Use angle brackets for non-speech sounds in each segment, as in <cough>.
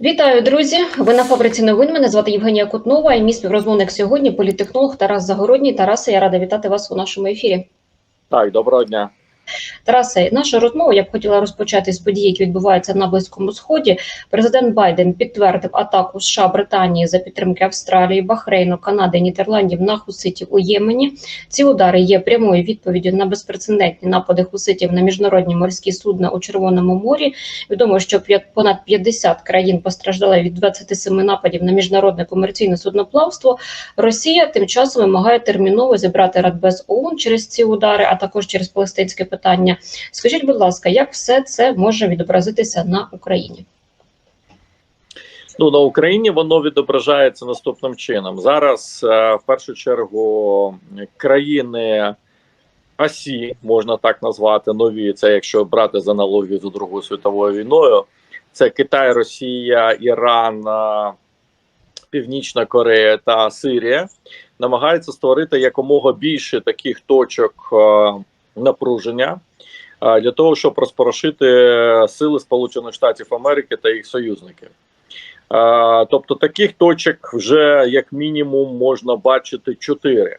Вітаю, друзі! Ви на фабриці новин. Мене звати Євгенія Кутнова і мій співрозмовник сьогодні політехнолог Тарас Загородній. Тарасе, я рада вітати вас у нашому ефірі. Так, доброго дня. Тарасе, нашу розмову я б хотіла розпочати з подій, які відбуваються на Близькому Сході. Президент Байден підтвердив атаку США Британії за підтримки Австралії, Бахрейну, Канади, Нідерландів на хуситів у Ємені. Ці удари є прямою відповіддю на безпрецедентні напади хуситів на міжнародні морські судна у Червоному морі. Відомо, що понад 50 країн постраждали від 27 нападів на міжнародне комерційне судноплавство. Росія тим часом вимагає терміново зібрати Радбез ООН через ці удари, а також через палестинське питання. Скажіть, будь ласка, як все це може відобразитися на Україні? Ну на Україні воно відображається наступним чином. Зараз е, в першу чергу країни Асі, можна так назвати, нові. Це якщо брати з аналогію з Другою світовою війною. Це Китай, Росія, Іран, е, Північна Корея та Сирія намагаються створити якомога більше таких точок е, напруження е, для того, щоб розпорошити сили Сполучених Штатів Америки та їх союзників. Е, Тобто таких точок вже як мінімум можна бачити чотири.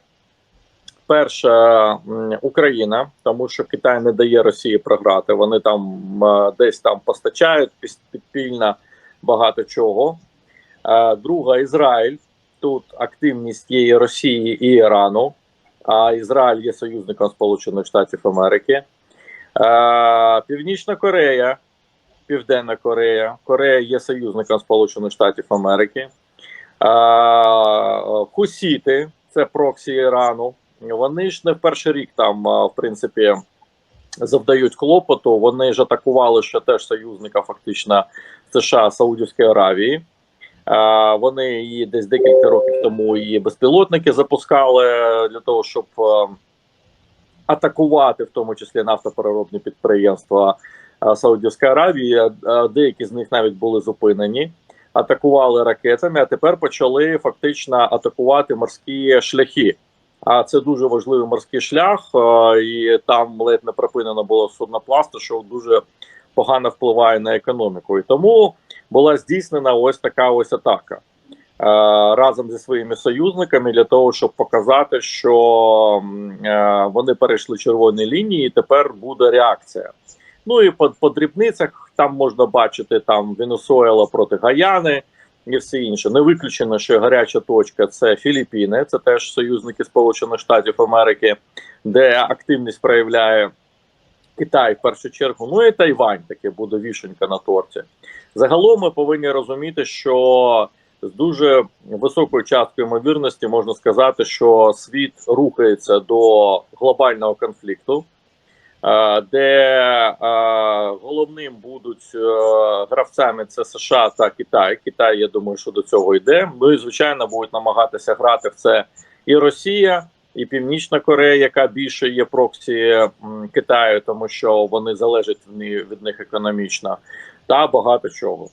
Перша Україна, тому що Китай не дає Росії програти. Вони там е, десь там постачають підпільно багато чого. Е, Друга Ізраїль. Тут активність є Росії і Ірану. А Ізраїль є союзником Сполучених Штатів Америки. Північна Корея, Південна Корея. Корея є союзником Сполучених Штатів Америки. Хусіти, це проксі Ірану. Вони ж не в перший рік там, в принципі, завдають клопоту. Вони ж атакували ще теж союзника, фактично США Саудівської Аравії. Вони її десь декілька років тому і безпілотники запускали для того, щоб е, атакувати, в тому числі нафтопереробні підприємства е, Саудівської Аравії. Е, Деякі з них навіть були зупинені, атакували ракетами, а тепер почали фактично атакувати морські шляхи. А це дуже важливий морський шлях, і там ледь не припинено було судноплавство, що дуже погано впливає на економіку. І тому була здійснена ось така ось атака е, разом зі своїми союзниками для того, щоб показати, що е, вони перейшли червоні лінії, і тепер буде реакція. Ну і по, по дрібницях там можна бачити там Венесуела проти Гаяни і все інше. Не виключено, що гаряча точка це Філіппіни, це теж союзники Сполучених Штатів Америки, де активність проявляє Китай в першу чергу. Ну і Тайвань таке буде вішенька на торті. Загалом ми повинні розуміти, що з дуже високою часткою ймовірності можна сказати, що світ рухається до глобального конфлікту, е, де е, головним будуть е, гравцями це США та Китай. Китай, я думаю, що до цього йде. Ну і звичайно будуть намагатися грати в це і Росія. І Північна Корея, яка більше є проксі Китаю, тому що вони залежать від них економічно, та багато чого.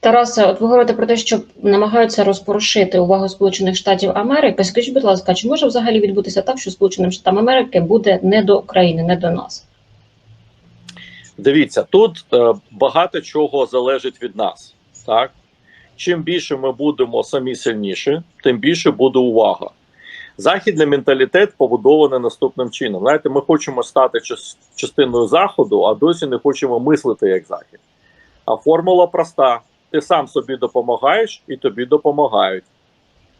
Тарасе, от ви говорите про те, що намагаються розпорошити увагу Сполучених Штатів Америки. Скажіть, будь ласка, чи може взагалі відбутися так, що Сполученим Штатам Америки буде не до України, не до нас? Дивіться, тут е, багато чого залежить від нас. Так чим більше ми будемо самі сильніші, тим більше буде увага. Західний менталітет побудований наступним чином. Знаєте, ми хочемо стати частиною заходу, а досі не хочемо мислити як захід. А формула проста: ти сам собі допомагаєш, і тобі допомагають.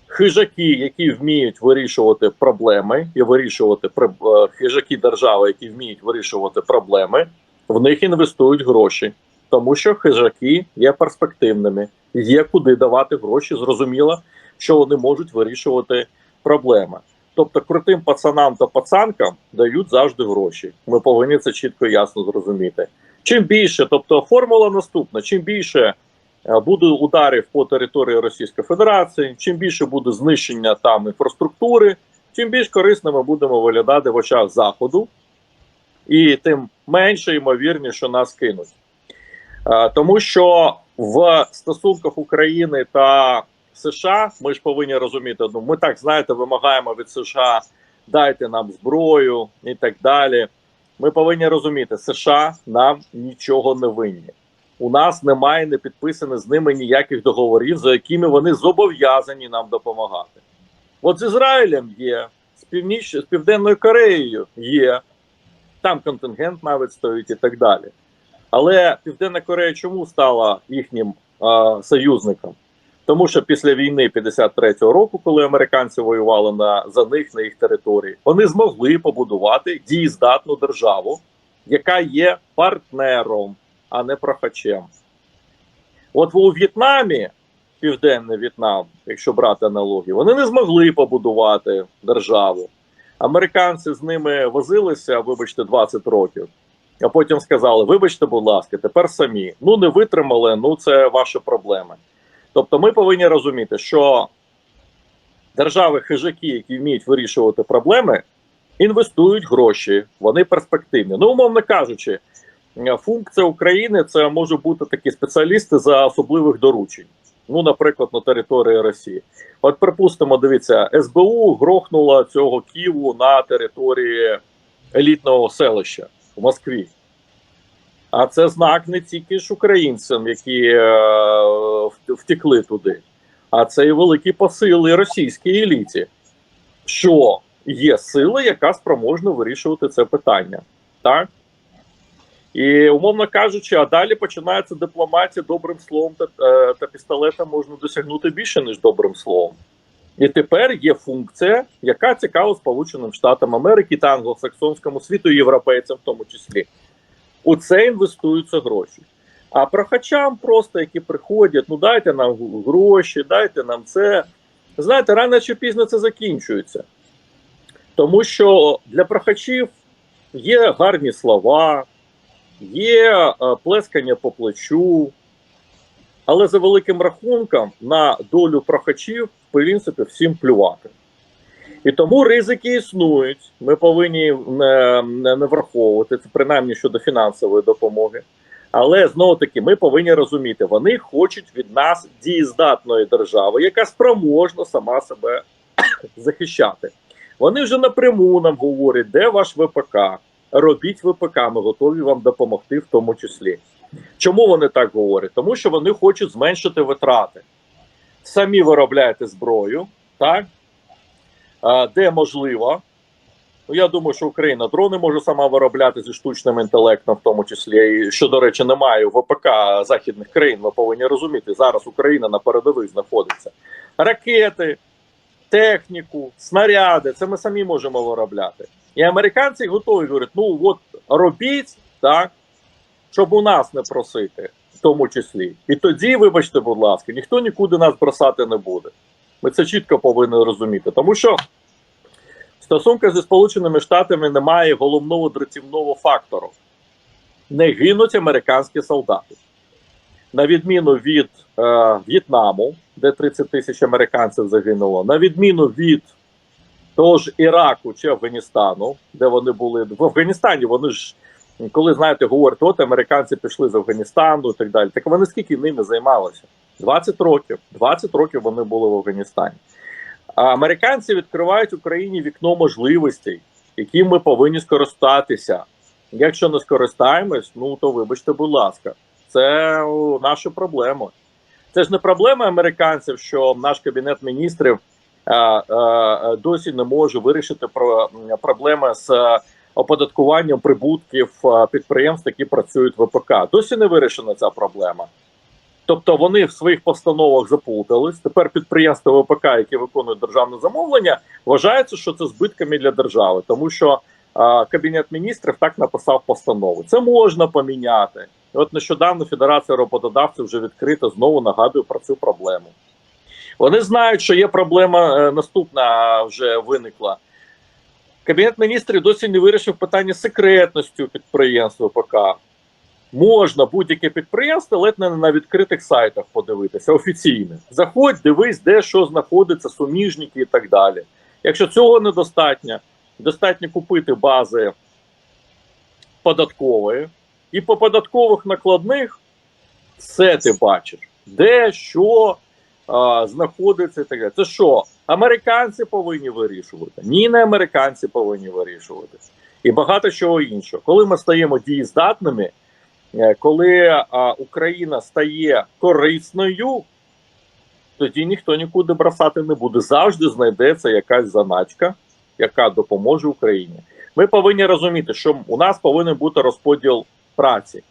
Хижаки, які вміють вирішувати проблеми, і вирішувати е, хижаки держави, які вміють вирішувати проблеми, в них інвестують гроші, тому що хижаки є перспективними, є куди давати гроші. Зрозуміло, що вони можуть вирішувати проблеми. Тобто, крутим пацанам та пацанкам дають завжди гроші. Ми повинні це чітко і ясно зрозуміти. Чим більше, тобто формула наступна: чим більше е, буде ударів по території Російської Федерації, чим більше буде знищення там інфраструктури, тим більш корисно ми будемо виглядати в очах заходу, і тим менше ймовірніше, нас кинуть. Е, Тому що в стосунках України та США ми ж повинні розуміти, ну ми так знаєте, вимагаємо від США дайте нам зброю і так далі. Ми повинні розуміти, США нам нічого не винні. у нас немає не підписаних з ними ніяких договорів, за якими вони зобов'язані нам допомагати. От з Ізраїлем є, з північ з Південною Кореєю є, там контингент навіть стоїть і так далі. Але Південна Корея чому стала їхнім а, союзником? Тому що після війни 53-го року, коли американці воювали на за них на їх території, вони змогли побудувати дієздатну державу, яка є партнером, а не прохачем. От у В'єтнамі, Південний В'єтнам, якщо брати аналогію, вони не змогли побудувати державу. Американці з ними возилися, вибачте, 20 років, а потім сказали: вибачте, будь ласка, тепер самі. Ну не витримали, ну це ваші проблеми. Тобто, ми повинні розуміти, що держави хижаки, які вміють вирішувати проблеми, інвестують гроші, вони перспективні. Ну, умовно кажучи, функція України це може бути такі спеціалісти за особливих доручень. Ну, наприклад, на території Росії. От, припустимо, дивіться, СБУ грохнула цього Києву на території елітного селища в Москві. А це знак не тільки ж українцям, які е, втекли туди, а це і великі посили російській еліті, що є сила, яка спроможна вирішувати це питання. Так? І, умовно кажучи, а далі починається дипломатія добрим словом та, е, та пістолетом можна досягнути більше, ніж добрим словом. І тепер є функція, яка цікава Сполученим Штатам Америки та англосаксонському світу, європейцям в тому числі. У це інвестуються гроші. А прохачам просто, які приходять, ну дайте нам гроші, дайте нам це. Знаєте, рано чи пізно це закінчується. Тому що для прохачів є гарні слова, є е, плескання по плечу, але за великим рахунком на долю прохачів, в принципі, всім плювати. І тому ризики існують. Ми повинні не, не, не враховувати це, принаймні щодо фінансової допомоги. Але знову таки, ми повинні розуміти, вони хочуть від нас дієздатної держави, яка спроможна сама себе <coughs> захищати. Вони вже напряму нам говорять, де ваш ВПК, робіть ВПК, ми готові вам допомогти в тому числі. Чому вони так говорять? Тому що вони хочуть зменшити витрати. Самі виробляєте зброю, так? А, де можливо. Ну, я думаю, що Україна дрони може сама виробляти зі штучним інтелектом, в тому числі, і що, до речі, немає у ВПК західних країн. Ми повинні розуміти, зараз Україна на передових знаходиться. Ракети, техніку, снаряди це ми самі можемо виробляти. І американці готові говорять: ну от робіть так, щоб у нас не просити, в тому числі. І тоді, вибачте, будь ласка, ніхто нікуди нас бросати не буде. Ми це чітко повинні розуміти, тому що в зі Сполученими Штатами немає головного драцівного фактору. Не гинуть американські солдати. На відміну від е, В'єтнаму, де 30 тисяч американців загинуло, на відміну від того ж Іраку чи Афганістану, де вони були в Афганістані, вони ж коли знаєте, говорять, от американці пішли з Афганістану і так далі. Так вони скільки ними займалися? 20 років. 20 років вони були в Афганістані. А американці відкривають Україні вікно можливостей, яким ми повинні скористатися. Якщо не скористаємось, ну то вибачте, будь ласка, це о, наша проблема. Це ж не проблема американців, що наш кабінет міністрів а, а, досі не може вирішити про проблеми з оподаткуванням прибутків підприємств, які працюють в ВПК. Досі не вирішена ця проблема. Тобто вони в своїх постановах заплутались. Тепер підприємства ВПК, які виконують державне замовлення, вважаються, що це збитками для держави, тому що а, кабінет міністрів так написав постанову. Це можна поміняти. І От нещодавно Федерація роботодавців вже відкрита знову нагадує про цю проблему. Вони знають, що є проблема е, наступна вже виникла. Кабінет міністрів досі не вирішив питання секретності у підприємств ВПК. Можна будь-яке підприємство ледь не на відкритих сайтах подивитися офіційно. Заходь, дивись, де що знаходиться, суміжники і так далі. Якщо цього недостатньо, достатньо купити бази податкової, і по податкових накладних все ти бачиш, де що а, знаходиться і так далі. Це що? Американці повинні вирішувати? Ні, не американці повинні вирішувати. І багато чого іншого. Коли ми стаємо дієздатними, Коли Україна стає корисною, тоді ніхто нікуди бросати не буде. Завжди знайдеться якась заначка, яка допоможе Україні. Ми повинні розуміти, що у нас повинен бути розподіл праці.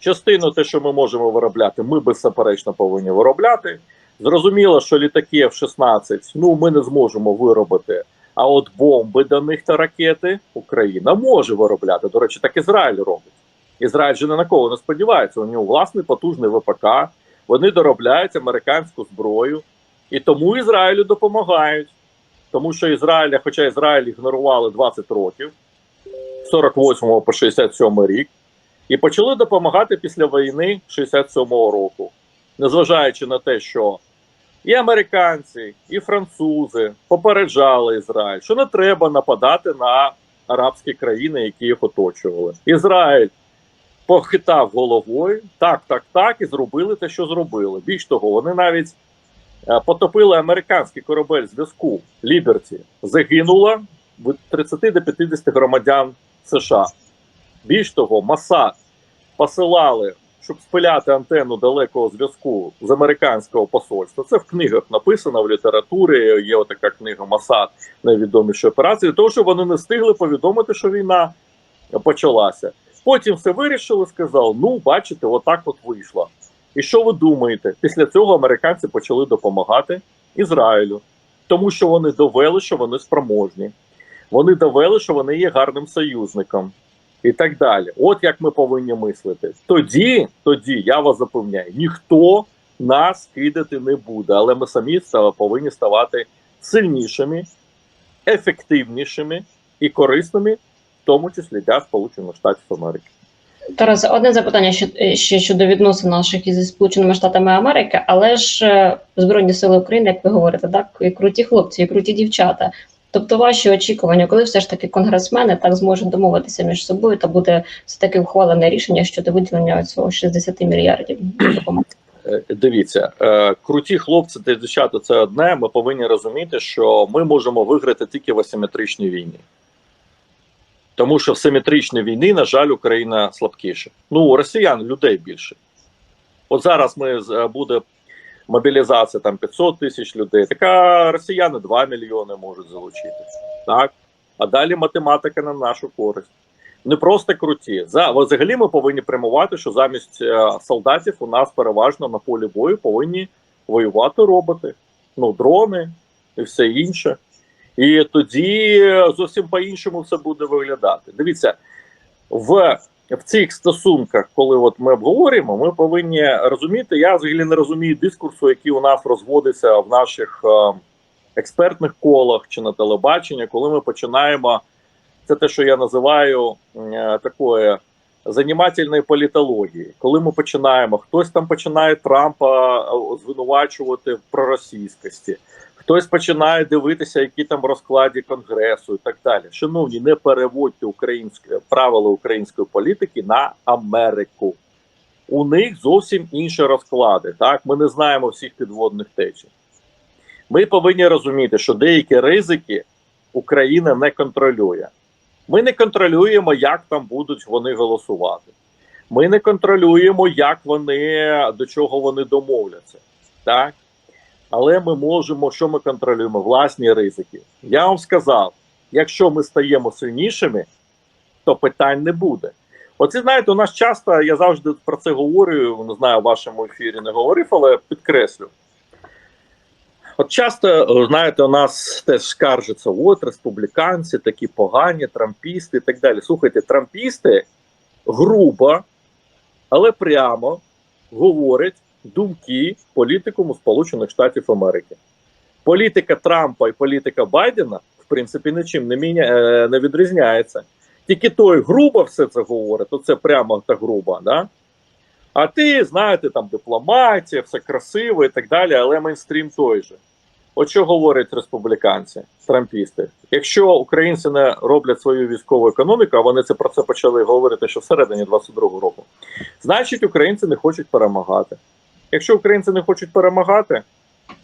Частину те, що ми можемо виробляти, ми беззаперечно повинні виробляти. Зрозуміло, що літаки F-16 ну, ми не зможемо виробити. А от бомби до них та ракети Україна може виробляти. До речі, так Ізраїль робить. Ізраїль же не на кого не сподівається. У нього власний потужний ВПК. Вони доробляють американську зброю, і тому Ізраїлю допомагають. Тому що Ізраїля, хоча Ізраїль ігнорували 20 років, з 48 по 67 рік, і почали допомагати після війни 67-го року, незважаючи на те, що і американці, і французи попереджали Ізраїль, що не треба нападати на арабські країни, які їх оточували. Ізраїль похитав головою, так, так, так, і зробили те, що зробили. Більш того, вони навіть е, потопили американський корабель зв'язку Ліберті. Загинуло від 30 до 50 громадян США. Більш того, Масад посилали, щоб спиляти антенну далекого зв'язку з американського посольства. Це в книгах написано в літературі. Є така книга Масад найвідоміші операції, того, що вони не встигли повідомити, що війна почалася. Потім все вирішили, сказали: ну, бачите, отак от вийшло. І що ви думаєте? Після цього американці почали допомагати Ізраїлю, тому що вони довели, що вони спроможні. Вони довели, що вони є гарним союзником і так далі. От як ми повинні мислити. Тоді, тоді я вас запевняю, ніхто нас кидати не буде, але ми самі повинні ставати сильнішими, ефективнішими і корисними, тому числі для Сполучених Штатів Америки. Тарас, одне запитання ще, ще щодо відносин наших із Сполученими Штатами Америки, але ж е, Збройні Сили України, як ви говорите, так і круті хлопці, і круті дівчата. Тобто ваші очікування, коли все ж таки конгресмени так зможуть домовитися між собою та буде все таки ухвалене рішення щодо виділення цього 60 мільярдів допомоги. Е, Дивіться, е, круті хлопці та дівчата це одне. Ми повинні розуміти, що ми можемо виграти тільки в асиметричній війні. Тому що в симетричній війні, на жаль, Україна слабкіша. Ну, росіян людей більше. От зараз ми е, буде мобілізація там 500 тисяч людей. Така росіяни 2 мільйони можуть залучити. Так? А далі математика на нашу користь. Не просто круті. За взагалі ми повинні прямувати, що замість е, солдатів у нас переважно на полі бою повинні воювати роботи, ну дрони і все інше. І тоді зовсім по-іншому все буде виглядати. Дивіться, в, в цих стосунках, коли от ми обговорюємо, ми повинні розуміти. Я взагалі не розумію дискурсу, який у нас розводиться в наших е, експертних колах чи на телебаченні, коли ми починаємо. Це те, що я називаю е, такою занімательною політологією. Коли ми починаємо, хтось там починає Трампа е, звинувачувати в проросійськості, хтось починає дивитися, які там розкладі конгресу і так далі. Шановні, не переводьте українське правила української політики на Америку. У них зовсім інші розклади. Так, ми не знаємо всіх підводних течій. Ми повинні розуміти, що деякі ризики Україна не контролює. Ми не контролюємо, як там будуть вони голосувати. Ми не контролюємо, як вони до чого вони домовляться. Так? Але ми можемо, що ми контролюємо? Власні ризики. Я вам сказав: якщо ми стаємо сильнішими, то питань не буде. Оце знаєте, у нас часто я завжди про це говорю. Не знаю, в вашому ефірі не говорив, але підкреслю. От часто, знаєте, у нас теж скаржаться, от республіканці такі погані, трампісти і так далі. Слухайте, трампісти грубо, але прямо говорять думки політикуму Сполучених Штатів Америки. Політика Трампа і політика Байдена, в принципі, нічим не, міня... е, не відрізняється. Тільки той грубо все це говорить, то це прямо та грубо, да? А ти, знаєте, там дипломатія, все красиво і так далі, але мейнстрім той же. От що говорять республіканці, трампісти? Якщо українці не роблять свою військову економіку, а вони це про це почали говорити ще всередині 22-го року, значить українці не хочуть перемагати. Якщо українці не хочуть перемагати,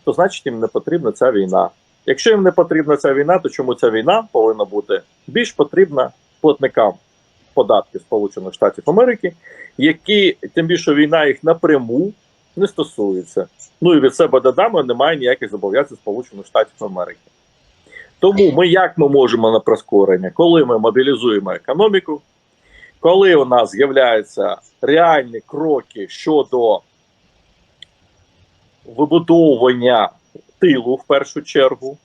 то значить їм не потрібна ця війна. Якщо їм не потрібна ця війна, то чому ця війна повинна бути більш потрібна платникам податки Сполучених Штатів Америки, які тим більше війна їх напряму не стосується. Ну і від себе додамо, немає ніяких зобов'язань Сполучених Штатів Америки. Тому ми як ми можемо на прискорення, коли ми мобілізуємо економіку, коли у нас з'являються реальні кроки щодо вибудовування тилу в першу чергу,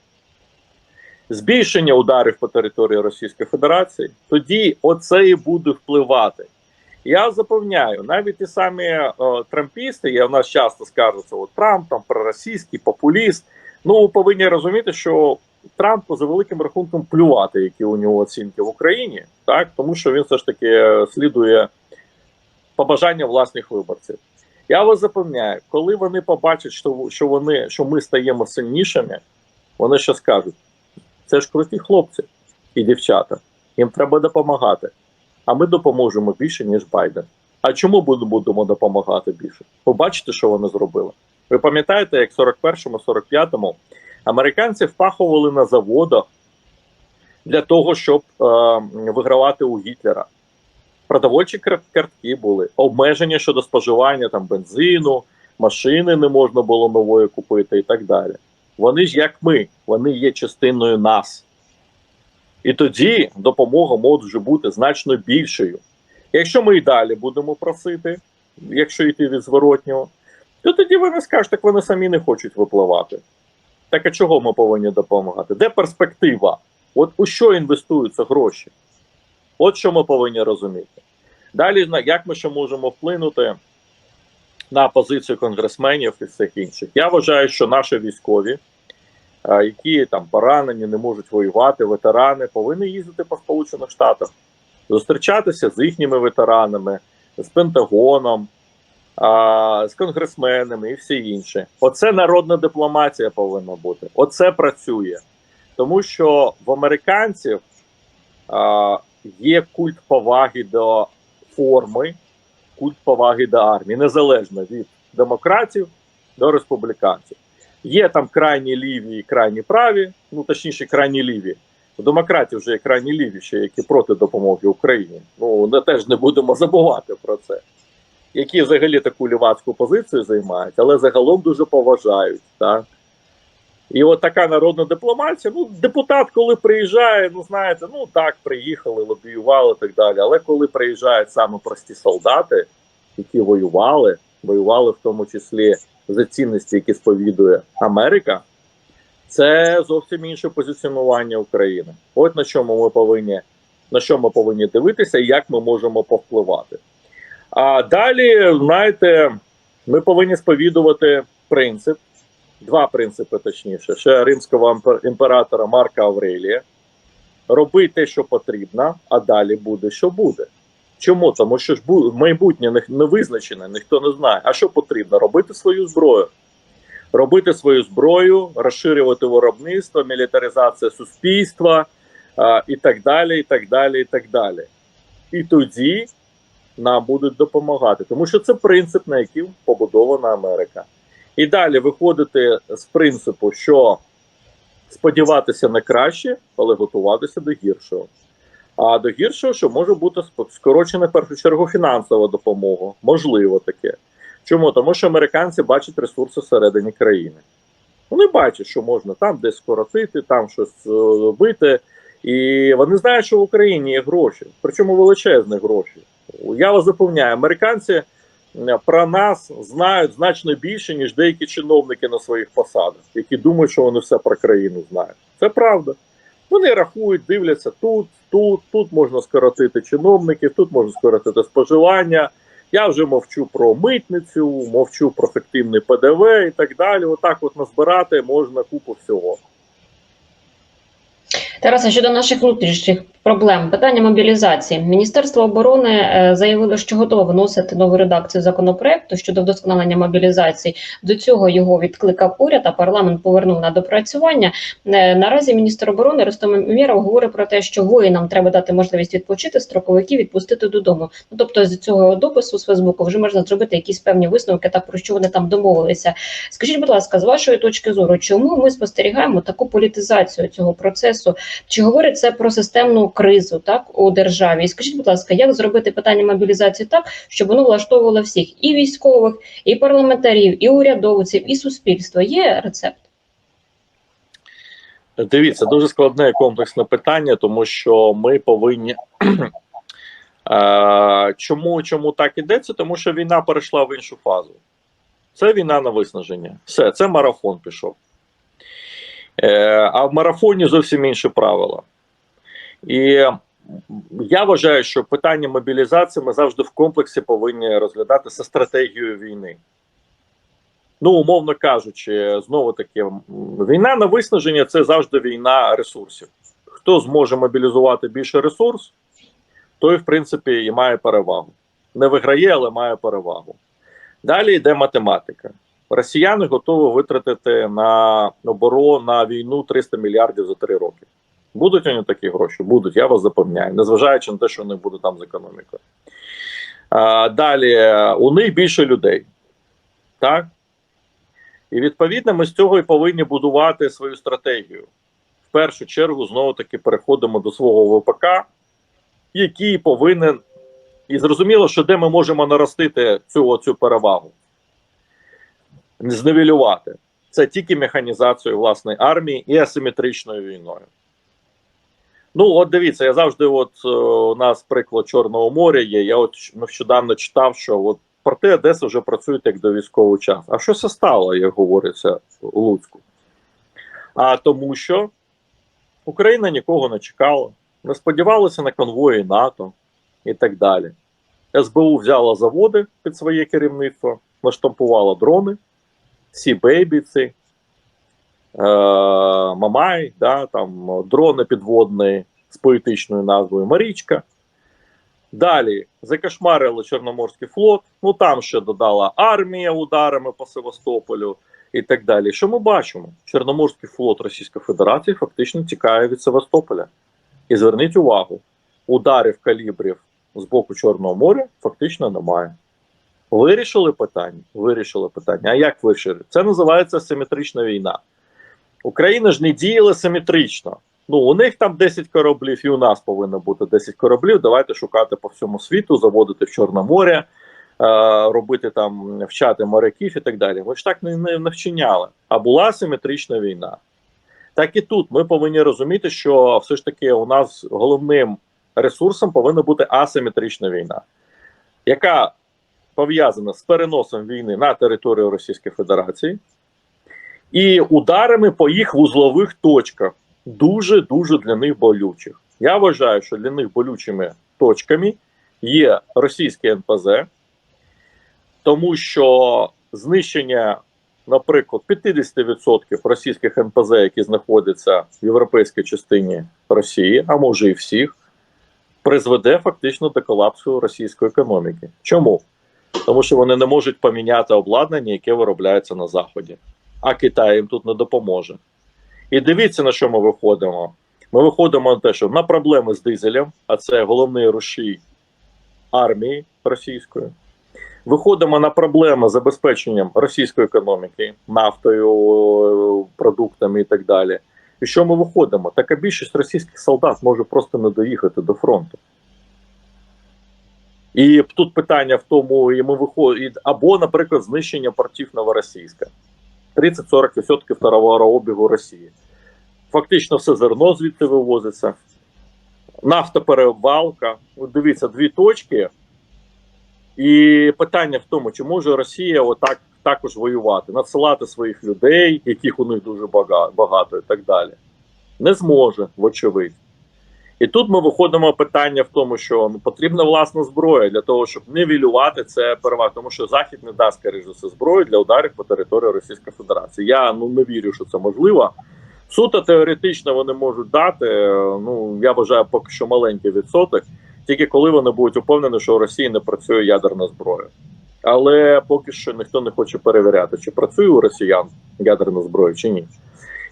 збільшення ударів по території Російської Федерації, тоді оце і буде впливати. Я запевняю, навіть ті самі е, трампісти, я в нас часто скажуться, от Трамп там проросійський популіст. Ну, ви повинні розуміти, що Трамп за великим рахунком плювати, які у нього оцінки в Україні, так тому що він все ж таки е, слідує побажання власних виборців. Я вас запевняю, коли вони побачать, що, що вони що ми стаємо сильнішими, вони що скажуть: це ж круті хлопці і дівчата, їм треба допомагати. А ми допоможемо більше, ніж Байден. А чому будемо допомагати більше? Ви бачите, що вони зробили? Ви пам'ятаєте, як в 41-му, 45-му американці впахували на заводах для того, щоб е, вигравати у Гітлера. Продовольчі картки були, обмеження щодо споживання там бензину, машини не можна було нової купити і так далі. Вони ж як ми, вони є частиною нас. І тоді допомога може бути значно більшою. Якщо ми і далі будемо просити, якщо йти від зворотнього, то тоді вони скажуть, так вони самі не хочуть випливати. Так а чого ми повинні допомагати? Де перспектива? От у що інвестуються гроші? От що ми повинні розуміти. Далі, як ми ще можемо вплинути на позицію конгресменів і всіх інших? Я вважаю, що наші військові, які там поранені, не можуть воювати, ветерани, повинні їздити по Сполучених Штатах, зустрічатися з їхніми ветеранами, з Пентагоном, з конгресменами і всі інші. Оце народна дипломатія повинна бути. Оце працює. Тому що в американців є культ поваги до форми, культ поваги до армії, незалежно від демократів до республіканців. Є там крайні ліві і крайні праві, ну точніше, крайні ліві. У демократів вже є крайні ліві, ще які проти допомоги Україні. Ну не теж не будемо забувати про це. Які взагалі таку лівацьку позицію займають, але загалом дуже поважають. так і от така народна дипломатія. Ну, депутат, коли приїжджає, ну знаєте, ну так, приїхали, лобіювали і так далі. Але коли приїжджають саме прості солдати, які воювали, воювали в тому числі за цінності, які сповідує Америка, це зовсім інше позиціонування України. От на чому ми повинні на що ми повинні дивитися і як ми можемо повпливати. А далі, знаєте, ми повинні сповідувати принцип два принципи, точніше, ще римського імператора Марка Аврелія. Роби те, що потрібно, а далі буде, що буде. Чому? Тому що ж майбутнє не визначене, ніхто не знає. А що потрібно? Робити свою зброю. Робити свою зброю, розширювати виробництво, мілітаризація суспільства а, і так далі. І так далі, і так далі. І тоді нам будуть допомагати, тому що це принцип, на який побудована Америка. І далі виходити з принципу, що сподіватися на краще, але готуватися до гіршого. А до гіршого, що може бути скорочена в першу чергу фінансова допомога. Можливо таке. Чому? Тому що американці бачать ресурси всередині країни. Вони бачать, що можна там десь скоротити, там щось робити. І вони знають, що в Україні є гроші, причому величезні гроші. Я вас запевняю, американці про нас знають значно більше, ніж деякі чиновники на своїх посадах, які думають, що вони все про країну знають. Це правда. Вони рахують, дивляться тут, тут, тут можна скоротити чиновників, тут можна скоротити споживання. Я вже мовчу про митницю, мовчу про ефективний ПДВ і так далі. Отак, от назбирати можна купу всього. Тараса, щодо наших внутрішніх проблем, питання мобілізації. Міністерство оборони е, заявило, що готове вносити нову редакцію законопроекту щодо вдосконалення мобілізації. До цього його відкликав уряд, а парламент повернув на допрацювання. Е, наразі міністр оборони Ростом Міров говорить про те, що воїнам треба дати можливість відпочити, строковиків відпустити додому. Ну тобто, з цього допису з Фейсбуку вже можна зробити якісь певні висновки, та про що вони там домовилися. Скажіть, будь ласка, з вашої точки зору, чому ми спостерігаємо таку політизацію цього процесу? Чи говорить це про системну кризу так у державі? І скажіть, будь ласка, як зробити питання мобілізації так, щоб воно влаштовувало всіх і військових, і парламентарів, і урядовців, і суспільство? Є рецепт? Дивіться, дуже складне і комплексне питання, тому що ми повинні. <clears throat> Е, Чому, чому так ідеться? Тому що війна перейшла в іншу фазу. Це війна на виснаження. Все, це марафон пішов. Е, А в марафоні зовсім інші правила. І я вважаю, що питання мобілізації ми завжди в комплексі повинні розглядати за стратегією війни. Ну, умовно кажучи, знову таки, війна на виснаження це завжди війна ресурсів. Хто зможе мобілізувати більше ресурс, той, в принципі, і має перевагу. Не виграє, але має перевагу. Далі йде математика. Росіяни готові витратити на оборону на війну 300 мільярдів за 3 роки. Будуть вони такі гроші? Будуть, я вас запевняю, незважаючи на те, що вони будуть там з економікою. А, далі у них більше людей. Так? І відповідно ми з цього і повинні будувати свою стратегію. В першу чергу, знову таки, переходимо до свого ВПК, який повинен. І зрозуміло, що де ми можемо наростити цю, цю перевагу, зневелювати. Це тільки механізацією власної армії і асиметричною війною. Ну, от дивіться, я завжди, от е, у нас приклад Чорного моря є. Я от нещодавно читав, що от порти Одеси вже працюють як до військового часу. А що це стало, як говориться у Луцьку? А тому що Україна нікого не чекала, не сподівалася на конвої НАТО і так далі. СБУ взяла заводи під своє керівництво, наштампувала дрони, Сі Бейбіці, е, Мамай, да, там, дрони підводні з поетичною назвою Марічка. Далі закошмарили Чорноморський флот, ну там ще додала армія ударами по Севастополю і так далі. Що ми бачимо? Чорноморський флот Російської Федерації фактично тікає від Севастополя. І зверніть увагу, ударів калібрів з боку Чорного моря фактично немає. Вирішили питання? Вирішили питання. А як вирішили? Це називається симетрична війна. Україна ж не діяла симетрично. Ну, у них там 10 кораблів, і у нас повинно бути 10 кораблів. Давайте шукати по всьому світу, заводити в Чорне море, е, робити там, вчати моряків і так далі. Ми ж так не, не, не вчиняли. А була симетрична війна. Так і тут ми повинні розуміти, що все ж таки у нас головним ресурсом повинна бути асиметрична війна, яка пов'язана з переносом війни на територію Російської Федерації і ударами по їх вузлових точках, дуже дуже для них болючих. Я вважаю, що для них болючими точками є російське НПЗ, тому що знищення, наприклад, 50% російських НПЗ, які знаходяться в європейській частині Росії, а може і всіх, призведе фактично до колапсу російської економіки. Чому? Тому що вони не можуть поміняти обладнання, яке виробляється на Заході, а Китай їм тут не допоможе. І дивіться, на що ми виходимо. Ми виходимо на те, що на проблеми з дизелем, а це головний рушій армії російської. Виходимо на проблеми з забезпеченням російської економіки, нафтою, продуктами і так далі. І що ми виходимо? Така більшість російських солдат може просто не доїхати до фронту. І тут питання в тому, і ми виходимо, або, наприклад, знищення портів Новоросійська. 30-40% товарообігу Росії. Фактично все зерно звідти вивозиться. Нафтоперевалка. Дивіться, дві точки. І питання в тому, чи може Росія отак також воювати, надсилати своїх людей, яких у них дуже багато, і так далі. Не зможе, вочевидь. І тут ми виходимо питання в тому, що ну, потрібна власна зброя для того, щоб нивелювати це перевагу, тому що Захід не дасть скоріш за все зброю для ударів по території Російської Федерації. Я ну не вірю, що це можливо. Суто теоретично вони можуть дати. Ну я вважаю, поки що маленький відсоток, тільки коли вони будуть упевнені, що у Росії не працює ядерна зброя. Але поки що ніхто не хоче перевіряти, чи працює у росіян ядерна зброя, чи ні.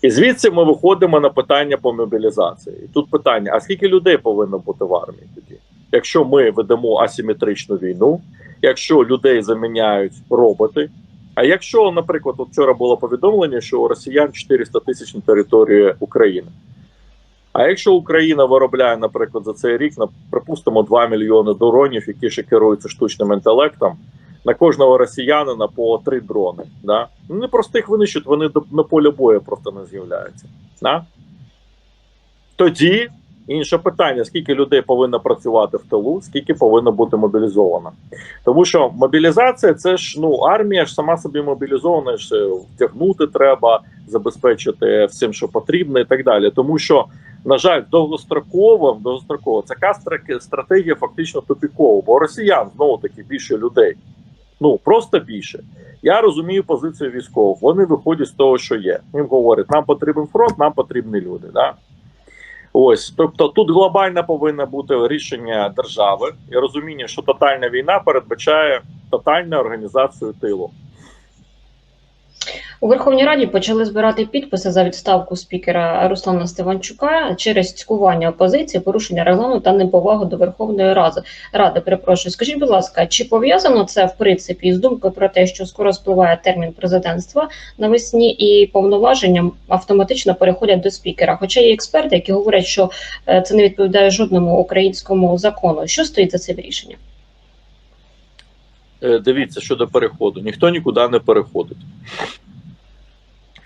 І звідси ми виходимо на питання по мобілізації. І тут питання: а скільки людей повинно бути в армії тоді? Якщо ми ведемо асиметричну війну, якщо людей заміняють роботи. А якщо, наприклад, от вчора було повідомлення, що у росіян 400 тисяч на території України, А якщо Україна виробляє, наприклад, за цей рік, припустимо, 2 мільйони дронів, які ще керуються штучним інтелектом, на кожного росіянина по три дрони. Да? Ну, не просто їх винищують, вони на полі бою просто не з'являються. Да? Тоді інше питання: скільки людей повинно працювати в тилу, скільки повинно бути мобілізовано. Тому що мобілізація це ж ну армія ж сама собі мобілізована, ж е, втягнути треба, забезпечити всім, що потрібно, і так далі. Тому що, на жаль, довгостроково, довгостроково така стратегія фактично тупікова, бо росіян знову таки більше людей. Ну просто більше. Я розумію позицію військових. Вони виходять з того, що є. Їм говорять, нам потрібен фронт, нам потрібні люди. Да? Ось, тобто тут глобальне повинно бути рішення держави і розуміння, що тотальна війна передбачає тотальну організацію тилу. У Верховній Раді почали збирати підписи за відставку спікера Руслана Стеванчука через цькування опозиції, порушення регламенту та неповагу до Верховної Ради. Ради, перепрошую. Скажіть, будь ласка, чи пов'язано це в принципі з думкою про те, що скоро спливає термін президентства навесні і повноваження автоматично переходять до спікера? Хоча є експерти, які говорять, що е, це не відповідає жодному українському закону. Що стоїть за цим рішенням? Е, Дивіться щодо переходу. Ніхто нікуди не переходить.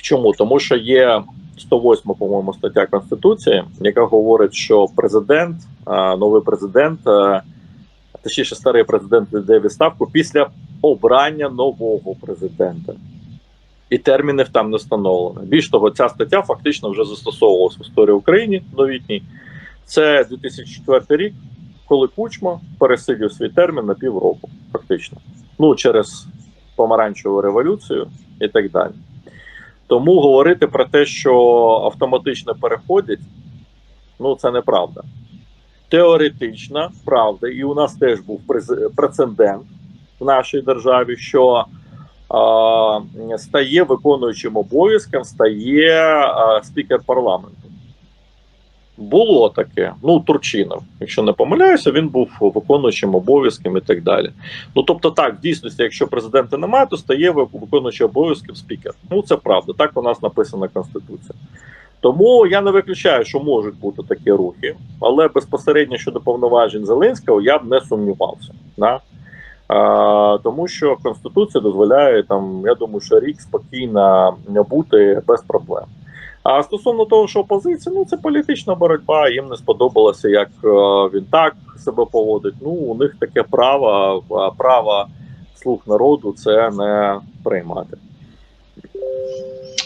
Чому? Тому що є 108, по-моєму, стаття Конституції, яка говорить, що президент, новий президент, точніше, старий президент йде відставку після обрання нового президента. І термінів там не встановлено. Більш того, ця стаття фактично вже застосовувалася в історії України новітній. Це 2004 рік, коли Кучма пересидів свій термін на півроку, фактично. Ну, через помаранчеву революцію і так далі. Тому говорити про те, що автоматично переходять, ну це неправда. Теоретична правда, і у нас теж був прецедент в нашій державі, що а, стає виконуючим обов'язком, стає а, спікер парламенту. Було таке. Ну, Турчинов, якщо не помиляюся, він був виконуючим обов'язком і так далі. Ну тобто, так, в дійсності, якщо президента немає, то стає ви- виконуючий обов'язків спікер. Ну це правда, так у нас написана Конституція. Тому я не виключаю, що можуть бути такі рухи, але безпосередньо щодо повноважень Зеленського я б не сумнівався. Да? А, тому що Конституція дозволяє там, я думаю, що рік спокійно бути без проблем. А стосовно того, що опозиція, ну це політична боротьба. Їм не сподобалося, як е, він так себе поводить. Ну у них таке право, право слуг народу це не приймати.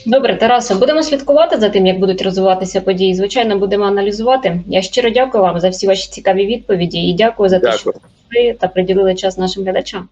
Добре, Тарасе, будемо слідкувати за тим, як будуть розвиватися події. Звичайно, будемо аналізувати. Я щиро дякую вам за всі ваші цікаві відповіді і дякую за те, що ви та приділили час нашим глядачам.